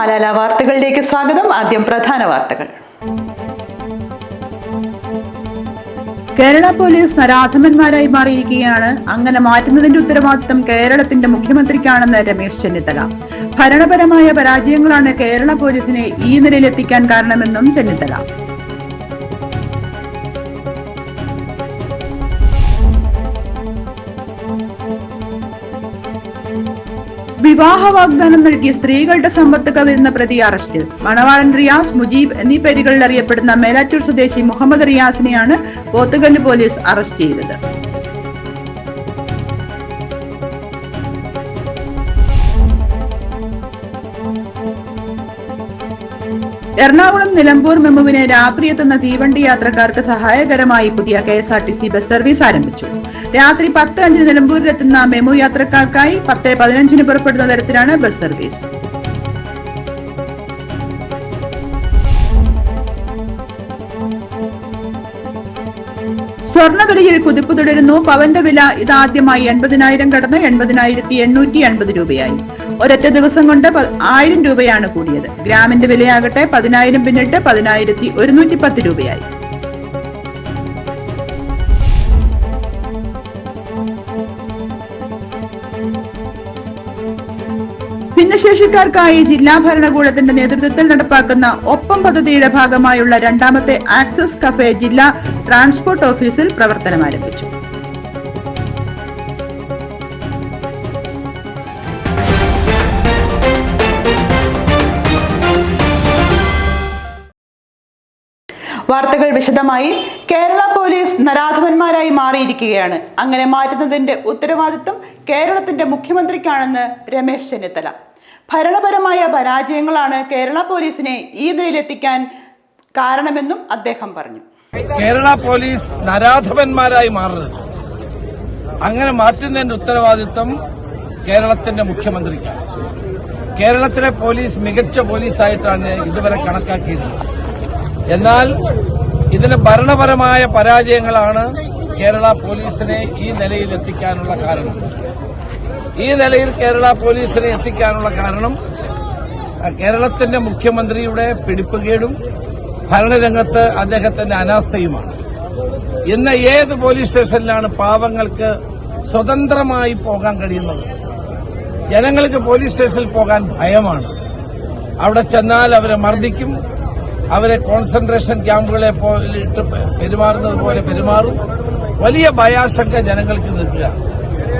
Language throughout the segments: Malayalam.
മലാല വാർത്തകളിലേക്ക് സ്വാഗതം. ആദ്യം പ്രധാന വാർത്തകൾ. കേരള പോലീസ് നരാധമന്മാരായി മാറിയിരിക്കുകയാണ്. അങ്ങനെ മാറ്റുന്നതിന്റെ ഉത്തരവാദിത്തം കേരളത്തിന്റെ മുഖ്യമന്ത്രിക്കാണെന്ന് രമേശ് ചെന്നിത്തല. ഭരണപരമായ പരാജയങ്ങളാണ് കേരള പോലീസിനെ ഈ നിലയിലെത്തിക്കാൻ കാരണമെന്നും ചെന്നിത്തല. വിവാഹ വാഗ്ദാനം നൽകി സ്ത്രീകളുടെ സമ്പത്ത് കവരുന്ന പ്രതി അറസ്റ്റിൽ. മണവാളൻ റിയാസ് മുജീബ് എന്നീ പേരുകളിൽ അറിയപ്പെടുന്ന മേലാറ്റൂർ സ്വദേശി മുഹമ്മദ് റിയാസിനെയാണ് പോത്തുകല്ല് പോലീസ് അറസ്റ്റ് ചെയ്തത്. എറണാകുളം നിലമ്പൂർ മെമുവിന് രാത്രി എത്തുന്ന തീവണ്ടി യാത്രക്കാർക്ക് സഹായകരമായി പുതിയ K S R T C bus service ആരംഭിച്ചു. രാത്രി പത്ത് അഞ്ചിന് നിലമ്പൂരിലെത്തുന്ന മെമു യാത്രക്കാർക്കായി പത്ത് പതിനഞ്ചിന് പുറപ്പെടുന്ന തരത്തിലാണ് ബസ് സർവീസ്. സ്വർണവിലയിൽ കുതിപ്പ് തുടരുന്നു. പവന്റെ വില ഇതാദ്യമായി എൺപതിനായിരം കടന്ന് എൺപതിനായിരത്തി എണ്ണൂറ്റി എൺപത് രൂപയായി. ഒരൊറ്റ ദിവസം കൊണ്ട് ആയിരം രൂപയാണ് കൂടിയത്. ഗ്രാമിന്റെ വിലയാകട്ടെ പതിനായിരം പിന്നിട്ട് പതിനായിരത്തി ഒരുന്നൂറ്റി പത്ത് രൂപയായി. ഭിന്നശേഷിക്കാർക്കായി ജില്ലാ ഭരണകൂടത്തിന്റെ നേതൃത്വത്തിൽ നടപ്പാക്കുന്ന ഒപ്പം പദ്ധതിയുടെ ഭാഗമായുള്ള രണ്ടാമത്തെ ആക്സസ് കഫെ ജില്ലാ ട്രാൻസ്പോർട്ട് ഓഫീസിൽ പ്രവർത്തനം ആരംഭിച്ചു. വാർത്തകൾ വിശദമായി. കേരള പോലീസ് നരാധവന്മാരായി മാറിയിരിക്കുകയാണ്. അങ്ങനെ മാറ്റുന്നതിന്റെ ഉത്തരവാദിത്വം കേരളത്തിന്റെ മുഖ്യമന്ത്രിക്കാണെന്ന് രമേശ് ചെന്നിത്തല. ഭരണപരമായ പരാജയങ്ങളാണ് കേരള പോലീസിനെ ഈ നിലയിലെത്തിക്കാൻ കാരണമെന്നും അദ്ദേഹം പറഞ്ഞു. കേരള പോലീസ് നരാധവന്മാരായി മാറുന്നത് അങ്ങനെ മാറ്റുന്നതിന്റെ ഉത്തരവാദിത്വം കേരളത്തിന്റെ മുഖ്യമന്ത്രിക്കാണ്. കേരളത്തിലെ പോലീസ് മികച്ച പോലീസായിട്ടാണ് ഇതുവരെ കണക്കാക്കിയിരുന്നത് എന്നാൽ ഇതിന് ഭരണപരമായ പരാജയങ്ങളാണ് കേരള പോലീസിനെ ഈ നിലയിൽ എത്തിക്കാനുള്ള കാരണം. ഈ നിലയിൽ കേരള പോലീസിനെ എത്തിക്കാനുള്ള കാരണം കേരളത്തിന്റെ മുഖ്യമന്ത്രിയുടെ പിടിപ്പുകേടും ഭരണരംഗത്ത് അദ്ദേഹത്തിന്റെ അനാസ്ഥയുമാണ്. ഇന്ന് ഏത് പോലീസ് സ്റ്റേഷനിലാണ് പാവങ്ങൾക്ക് സ്വതന്ത്രമായി പോകാൻ കഴിയുന്നത്? ജനങ്ങൾക്ക് പോലീസ് സ്റ്റേഷനിൽ പോകാൻ ഭയമാണ്. അവിടെ ചെന്നാൽ അവരെ മർദ്ദിക്കും അവരെ കോൺസെൻട്രേഷൻ ക്യാമ്പുകളെ ഇട്ട് പെരുമാറുന്നത് പോലെ പെരുമാറും. വലിയ ഭയാശങ്ക ജനങ്ങൾക്ക് നിൽക്കുക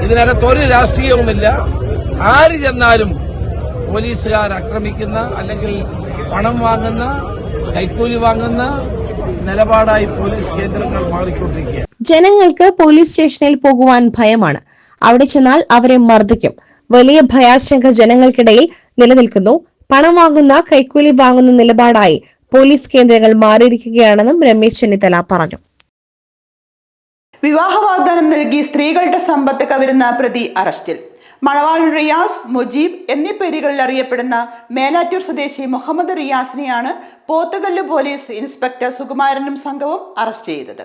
ഇതിനകത്ത് ഒരു രാഷ്ട്രീയവുമില്ല. ആര് ചെന്നാലും പോലീസുകാർ ആക്രമിക്കുന്ന അല്ലെങ്കിൽ പണം വാങ്ങുന്ന കൈക്കൂലി വാങ്ങുന്ന നിലപാടായി പോലീസ് കേന്ദ്രങ്ങൾ മാറിക്കൊണ്ടിരിക്കുക ജനങ്ങൾക്ക് പോലീസ് സ്റ്റേഷനിൽ പോകുവാൻ ഭയമാണ്. അവിടെ ചെന്നാൽ അവരെ മർദ്ദിക്കും. വലിയ ഭയാശങ്ക ജനങ്ങൾക്കിടയിൽ നിലനിൽക്കുന്നു. പണം വാങ്ങുന്ന കൈക്കൂലി വാങ്ങുന്ന നിലപാടായി പോലീസ് കേന്ദ്രങ്ങൾ മാറിയിരിക്കുകയാണെന്നും രമേശ് ചെന്നിത്തല പറഞ്ഞു. വിവാഹ വാഗ്ദാനം നൽകി സ്ത്രീകളുടെ സമ്പത്ത് കവരുന്ന പ്രതി അറസ്റ്റിൽ. മണവാൾ റിയാസ് മുജീബ് എന്നീ പേരുകളിൽ അറിയപ്പെടുന്ന മേലാറ്റൂർ സ്വദേശി മുഹമ്മദ് റിയാസിനെയാണ് പോത്തുകല്ല് പോലീസ് ഇൻസ്പെക്ടർ സുകുമാരനും സംഘവും അറസ്റ്റ് ചെയ്തത്.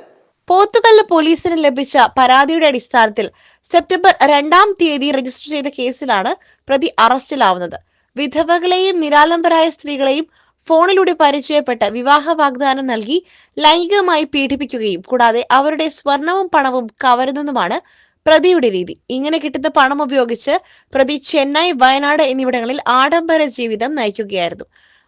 പോത്തുകല്ല് പോലീസിന് ലഭിച്ച പരാതിയുടെ അടിസ്ഥാനത്തിൽ സെപ്റ്റംബർ രണ്ടാം തീയതി രജിസ്റ്റർ ചെയ്ത കേസിലാണ് പ്രതി അറസ്റ്റിലാവുന്നത്. വിധവകളെയും നിരാലംബരായ സ്ത്രീകളെയും ഫോണിലൂടെ പരിചയപ്പെട്ട് വിവാഹ വാഗ്ദാനം നൽകി ലൈംഗികമായി പീഡിപ്പിക്കുകയും കൂടാതെ അവരുടെ സ്വർണവും പണവും കവരുന്നതുമാണ് പ്രതിയുടെ രീതി. ഇങ്ങനെ കിട്ടുന്ന പണം ഉപയോഗിച്ച് പ്രതി ചെന്നൈ വയനാട് എന്നിവിടങ്ങളിൽ ആഡംബര ജീവിതം നയിക്കുകയായിരുന്നു.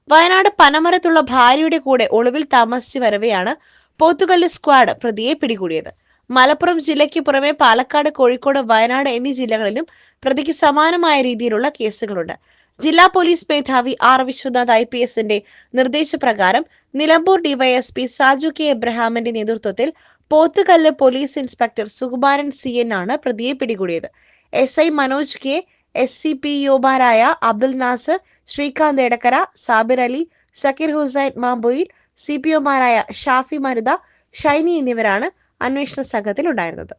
വയനാട് പനമരത്തുള്ള ഭാര്യയുടെ കൂടെ ഒളിവിൽ താമസിച്ചു വരവെയാണ് പോത്തുകല്ല് സ്ക്വാഡ് പ്രതിയെ പിടികൂടിയത്. മലപ്പുറം ജില്ലയ്ക്ക് പുറമെ പാലക്കാട് കോഴിക്കോട് വയനാട് എന്നീ ജില്ലകളിലും പ്രതിക്ക് സമാനമായ രീതിയിലുള്ള കേസുകളുണ്ട്. ജില്ലാ പോലീസ് മേധാവി ആർ വിശ്വനാഥ് ഐ പി എസിന്റെ നിർദ്ദേശപ്രകാരം നിലമ്പൂർ ഡിവൈഎസ്പി സാജു കെ എബ്രഹാമിന്റെ നേതൃത്വത്തിൽ Pothukallu police inspector Sukumaran C N ആണ് പ്രതിയെ പിടികൂടിയത്. S I Manoj K S C P യോബാരായ Abdul Nasar Srikanth Edakkara Sabir Ali Zakir Hussain Mamboyil C P ഒമാരായ ഷാഫി മരുത ഷൈനി എന്നിവരാണ് അന്വേഷണ സംഘത്തിൽ ഉണ്ടായിരുന്നത്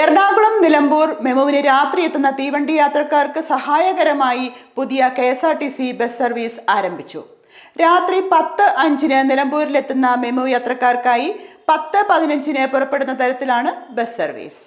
എറണാകുളം നിലമ്പൂർ മെമുവിന് രാത്രി എത്തുന്ന തീവണ്ടി യാത്രക്കാർക്ക് സഹായകരമായി പുതിയ K S R T C bus service ആരംഭിച്ചു. രാത്രി പത്ത് അഞ്ചിന് നിലമ്പൂരിലെത്തുന്ന മെമു യാത്രക്കാർക്കായി പത്ത് പതിനഞ്ചിന് പുറപ്പെടുന്ന തരത്തിലാണ് ബസ് സർവീസ്.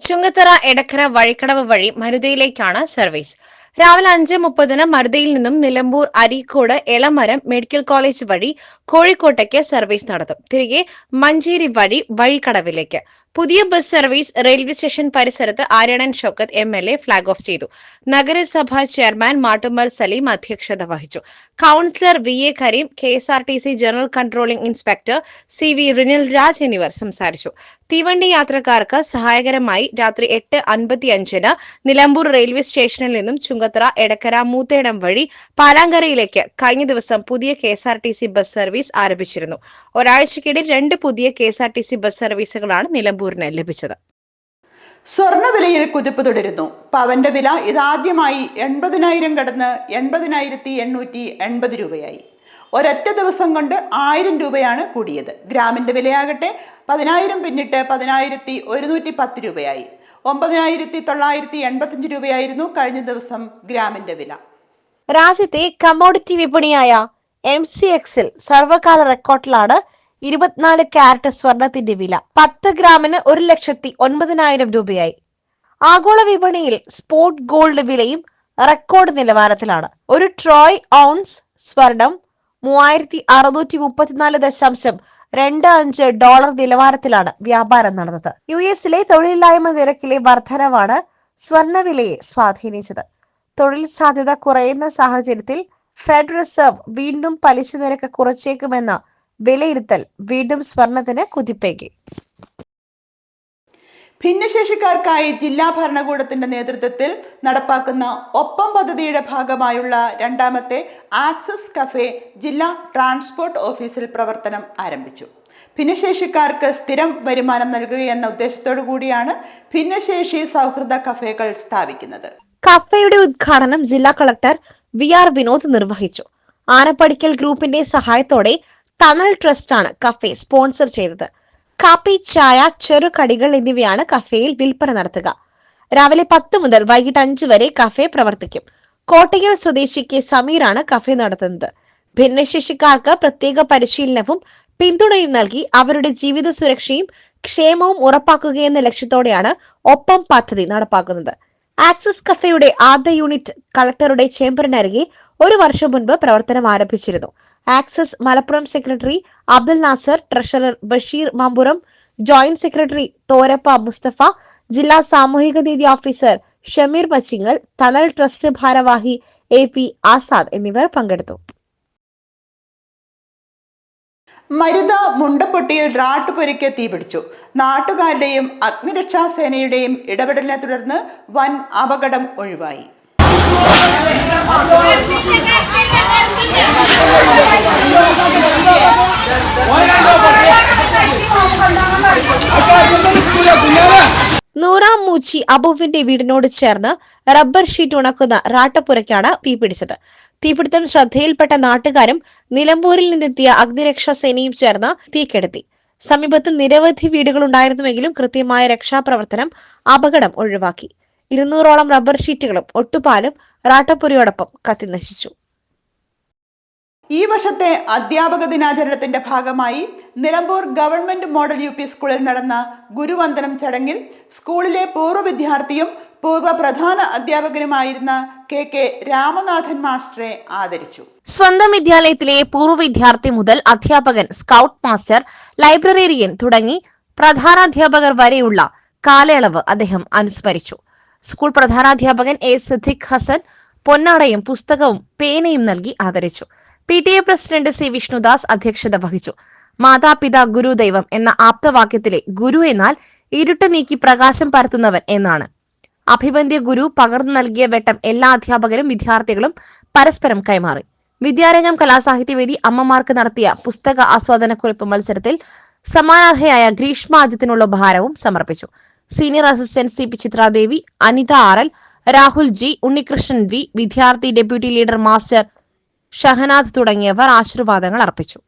ചുങ്കത്തറ എടക്കര വഴിക്കടവ് വഴി മരുതയിലേക്കാണ് സർവീസ്. രാവിലെ അഞ്ച് മുപ്പതിന് മരുതയിൽ നിന്നും നിലമ്പൂർ അരീക്കോട് എളമരം മെഡിക്കൽ കോളേജ് വഴി കോഴിക്കോട്ടേക്ക് സർവീസ് നടത്തും. തിരികെ മഞ്ചേരി വഴി വഴിക്കടവിലേക്ക്. പുതിയ ബസ് സർവീസ് റെയിൽവേ സ്റ്റേഷൻ പരിസരത്ത് Aryadan Shoukath M L A flag off ചെയ്തു. നഗരസഭാ ചെയർമാൻ മാട്ടുമ്മൽ സലീം അധ്യക്ഷത വഹിച്ചു. Councillor V A Kareem K S R T C general controlling inspector C V Rinil Raj എന്നിവർ സംസാരിച്ചു. തീവണ്ടി യാത്രക്കാർക്ക് സഹായകരമായി രാത്രി എട്ട് അൻപത്തിയഞ്ചിന് നിലമ്പൂർ റെയിൽവേ സ്റ്റേഷനിൽ നിന്നും ചുങ്കത്തറ എടക്കര മൂത്തേടം വഴി പാലാങ്കരയിലേക്ക് കഴിഞ്ഞ ദിവസം പുതിയ K S R T C bus service ആരംഭിച്ചിരുന്നു. ഒരാഴ്ചക്കിടെ രണ്ട് പുതിയ K S R T C bus സർവീസുകളാണ് നിലമ്പൂരിന് ലഭിച്ചത്. സ്വർണവിലയിൽ കുതിപ്പ് തുടരുന്നു. പവന്റെ വില ഇതാദ്യമായി എൺപതിനായിരം കടന്ന് എൺപതിനായിരത്തി എണ്ണൂറ്റി എൺപത് രൂപയായി. ഒരൊറ്റ ദിവസം കൊണ്ട് ആയിരം രൂപയാണ് കൂടിയത്. ഗ്രാമിന്റെ വിലയാകട്ടെ പതിനായിരം പിന്നിട്ട് പതിനായിരത്തി ഒരുന്നൂറ്റി പത്ത് രൂപയായി. ഒമ്പതിനായിരത്തി തൊള്ളായിരത്തി എൺപത്തിയഞ്ച് രൂപയായിരുന്നു കഴിഞ്ഞ ദിവസം ഗ്രാമിന്റെ വില. രാജ്യത്തെ കമോഡിറ്റി വിപണിയായ എം സി എക്സിൽ സർവകാല റെക്കോർഡിലാണ് ഇരുപത്തിനാല് ക്യാരറ്റ് സ്വർണത്തിന്റെ വില. പത്ത് ഗ്രാമിന് ഒരു ലക്ഷത്തി ഒൻപതിനായിരം രൂപയായി. ആഗോള വിപണിയിൽ സ്പോട്ട് ഗോൾഡ് വിലയും റെക്കോർഡ് നിലവാരത്തിലാണ്. ഒരു ട്രോയ് ഔൺസ് സ്വർണം മൂവായിരത്തി അറുന്നൂറ്റി മുപ്പത്തിനാല് ദശാംശം രണ്ട് അഞ്ച് ഡോളർ നിലവാരത്തിലാണ് വ്യാപാരം നടന്നത്. യു എസിലെ തൊഴിലില്ലായ്മ നിരക്കിലെ വർധനവാണ് സ്വർണവിലയെ സ്വാധീനിച്ചത്. തൊഴിൽ സാധ്യത കുറയുന്ന സാഹചര്യത്തിൽ ഫെഡ് റിസർവ് വീണ്ടും പലിശ നിരക്ക് കുറച്ചേക്കുമെന്ന വിലയിരുത്തൽ വീണ്ടും സ്വർണത്തിന് കുതിപ്പേകി. ഭിന്നശേഷിക്കാർക്കായി ജില്ലാ ഭരണകൂടത്തിന്റെ നേതൃത്വത്തിൽ നടപ്പാക്കുന്ന ഒപ്പം പദ്ധതിയുടെ ഭാഗമായുള്ള രണ്ടാമത്തെ ആക്സസ് കഫേ ജില്ലാ ട്രാൻസ്പോർട്ട് ഓഫീസിൽ പ്രവർത്തനം ആരംഭിച്ചു. ഭിന്നശേഷിക്കാർക്ക് സ്ഥിരം വരുമാനം നൽകുകയെന്ന ഉദ്ദേശത്തോടു കൂടിയാണ് ഭിന്നശേഷി സൗഹൃദ കഫേകൾ സ്ഥാപിക്കുന്നത്. കഫേയുടെ ഉദ്ഘാടനം ജില്ലാ കളക്ടർ വി ആർ വിനോദ് നിർവഹിച്ചു. ആനപ്പടിക്കൽ ഗ്രൂപ്പിന്റെ സഹായത്തോടെ തണൽ ട്രസ്റ്റാണ് കഫേ സ്പോൺസർ ചെയ്തത്. കാപ്പി ചായ ചെറുകടികൾ എന്നിവയാണ് കഫേയിൽ വിൽപ്പന നടത്തുക. രാവിലെ പത്ത് മുതൽ വൈകിട്ട് അഞ്ച് വരെ കഫേ പ്രവർത്തിക്കും. കോട്ടയ്ക്കൽ സ്വദേശി കെ സമീറാണ് കഫേ നടത്തുന്നത്. ഭിന്നശേഷിക്കാർക്ക് പ്രത്യേക പരിശീലനവും പിന്തുണയും നൽകി അവരുടെ ജീവിത സുരക്ഷയും ക്ഷേമവും ഉറപ്പാക്കുകയെന്ന ലക്ഷ്യത്തോടെയാണ് ഒപ്പം പദ്ധതി നടപ്പാക്കുന്നത്. ആക്സിസ് കഫേയുടെ ആദ്യ യൂണിറ്റ് കളക്ടറുടെ ചേംബറിനരികെ ഒരു വർഷം മുൻപ് പ്രവർത്തനം ആരംഭിച്ചിരുന്നു. Axis Malappuram secretary Abdul Nasar treasurer Basheer Mampuram joint secretary Thorappa Musthafa ജില്ലാ സാമൂഹിക നീതി ഓഫീസർ ഷമീർ മച്ചിങ്ങൽ തണൽ ട്രസ്റ്റ് ഭാരവാഹി എ പി ആസാദ് എന്നിവർ പങ്കെടുത്തു. മരുത മുണ്ടപ്പൊട്ടിയിൽ റാട്ടുപൊരിക്ക് തീപിടിച്ചു നാട്ടുകാരുടെയും അഗ്നിരക്ഷാസേനയുടെയും ഇടപെടലിനെ തുടർന്ന് വൻ അപകടം ഒഴിവായി. നൂറാം മൂച്ചി അബുവിന്റെ വീടിനോട് ചേർന്ന് റബ്ബർ ഷീറ്റ് ഉണക്കുന്ന റാട്ടപ്പുരയ്ക്കാണ് തീപിടിച്ചത് തീപിടുത്തം ശ്രദ്ധയിൽപ്പെട്ട നാട്ടുകാരും നിലമ്പൂരിൽ നിന്നെത്തിയ അഗ്നിരക്ഷാ സേനയും ചേർന്ന് തീക്കെടുത്തി. സമീപത്ത് നിരവധി വീടുകൾ ഉണ്ടായിരുന്നുവെങ്കിലും കൃത്യമായ രക്ഷാപ്രവർത്തനം അപകടം ഒഴിവാക്കി. ഇരുന്നൂറോളം റബ്ബർ ഷീറ്റുകളും ഒട്ടുപാലും റാട്ടപ്പുരിയോടൊപ്പം കത്തിനശിച്ചു. ഈ വർഷത്തെ അധ്യാപക ദിനാചരണത്തിന്റെ ഭാഗമായി നിലമ്പൂർ ഗവൺമെന്റ് മോഡൽ യു സ്കൂളിൽ നടന്ന ഗുരുവന്ദനം ചടങ്ങിൽ സ്കൂളിലെ പൂർവ വിദ്യാർത്ഥിയും പൂർവ പ്രധാന അധ്യാപകനുമായിരുന്ന കെ കെ രാമനാഥൻ മാസ്റ്ററെ ആദരിച്ചു. സ്വന്തം വിദ്യാലയത്തിലെ പൂർവ വിദ്യാർത്ഥി മുതൽ അധ്യാപകൻ സ്കൗട്ട് മാസ്റ്റർ ലൈബ്രറേറിയൻ തുടങ്ങി പ്രധാനാധ്യാപകർ വരെയുള്ള കാലയളവ് അദ്ദേഹം അനുസ്മരിച്ചു. സ്കൂൾ പ്രധാനാധ്യാപകൻ എ സിദ്ദിഖ് ഹസൻ പൊന്നാടയും പുസ്തകവും പേനയും നൽകി ആദരിച്ചു. P T A president C Vishnudas അധ്യക്ഷത വഹിച്ചു. മാതാപിതാ ഗുരുദൈവം എന്ന ആപ്തവാക്യത്തിലെ ഗുരു എന്നാൽ ഇരുട്ട് നീക്കി പ്രകാശം പരത്തുന്നവൻ എന്നാണ്. അഭിവന്ദ്യ ഗുരു പകർന്നു നൽകിയ വെട്ടം എല്ലാ അധ്യാപകരും വിദ്യാർത്ഥികളും പരസ്പരം കൈമാറി. വിദ്യാരംഗം കലാസാഹിത്യവേദി അമ്മമാർക്ക് നടത്തിയ പുസ്തക ആസ്വാദനക്കുറിപ്പ് മത്സരത്തിൽ സമാനാർഹയായ ഗ്രീഷ്മ അജിത്തിനുള്ള ഉപഹാരവും സമർപ്പിച്ചു. Senior assistant C P Chithradevi Anitha R L Rahul G Unnikrishnan V വിദ്യാർത്ഥി ഡെപ്യൂട്ടി ലീഡർ മാസ്റ്റർ ഷഹനാഥ് തുടങ്ങിയവർ ആശീർവാദങ്ങൾ അർപ്പിച്ചു.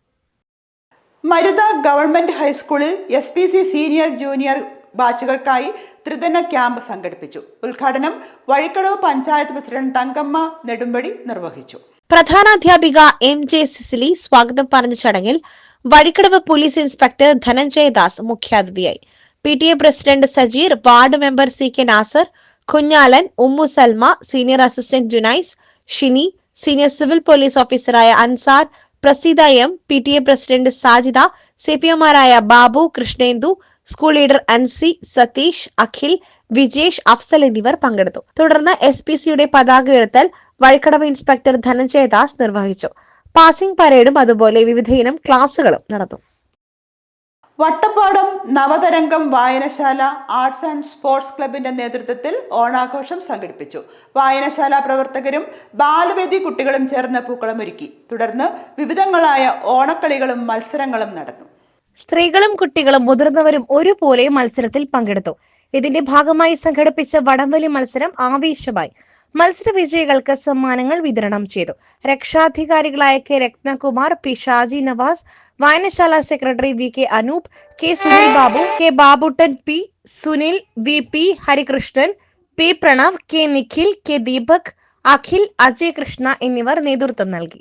മരുത ഗവൺമെന്റ് ഹൈസ്കൂളിൽ എസ് സീനിയർ ജൂനിയർ ബാച്ചുകൾക്കായി ത്രിദിന ക്യാമ്പ് സംഘടിപ്പിച്ചു. ഉദ്ഘാടനം വഴിക്കടവ് പഞ്ചായത്ത് പ്രസിഡന്റ് തങ്കമ്മ നെടുമ്പടി നിർവഹിച്ചു. പ്രധാനാധ്യാപിക എം ജെ സിസിലി സ്വാഗതം പറഞ്ഞ ചടങ്ങിൽ വഴിക്കടവ് പോലീസ് ഇൻസ്പെക്ടർ ധനഞ്ജയ് ദാസ് മുഖ്യാതിഥിയായി. P T A president Sajeer ward member C K Nasar Kunhalan Ummu Salma senior assistant Junais Shini senior civil police ഓഫീസറായ Ansar Praseetha M P T A president Sajida C P എമാരായ Babu Krishnendu school leader Ansi Satheesh Akhil Vijesh Afsal എന്നിവർ പങ്കെടുത്തു. തുടർന്ന് എസ് പി സിയുടെ പതാക ഉയർത്തൽ വഴിക്കടവ് ഇൻസ്പെക്ടർ ധനഞ്ജയ ദാസ് നിർവഹിച്ചു പാസിംഗ് പരേഡും അതുപോലെ വിവിധയിനം ക്ലാസുകളും നടന്നു. വട്ടപ്പാടം നവതരംഗം വായനശാല ആർട്സ് ആൻഡ് സ്പോർട്സ് ക്ലബിന്റെ നേതൃത്വത്തിൽ ഓണാഘോഷം സംഘടിപ്പിച്ചു. വായനശാല പ്രവർത്തകരും ബാലവേദി കുട്ടികളും ചേർന്ന് പൂക്കളമൊരുക്കി തുടർന്ന് വിവിധങ്ങളായ ഓണക്കളികളും മത്സരങ്ങളും നടന്നു. സ്ത്രീകളും കുട്ടികളും മുതിർന്നവരും ഒരുപോലെ മത്സരത്തിൽ പങ്കെടുത്തു. ഇതിന്റെ ഭാഗമായി സംഘടിപ്പിച്ച വടംവലി മത്സരം ആവേശമായി. മത്സര വിജയികൾക്ക് സമ്മാനങ്ങൾ വിതരണം ചെയ്തു. രക്ഷാധികാരികളായ കെ. രത്നകുമാർ പി. ഷാജി നവാസ് വായനശാല secretary V. K. Anoop K. Sunil Babu K. Babuttan P. Sunil V. P. Harikrishnan P. Pranav K. Nikhil K. Deepak Akhil Ajay Krishna എന്നിവർ നേതൃത്വം നൽകി.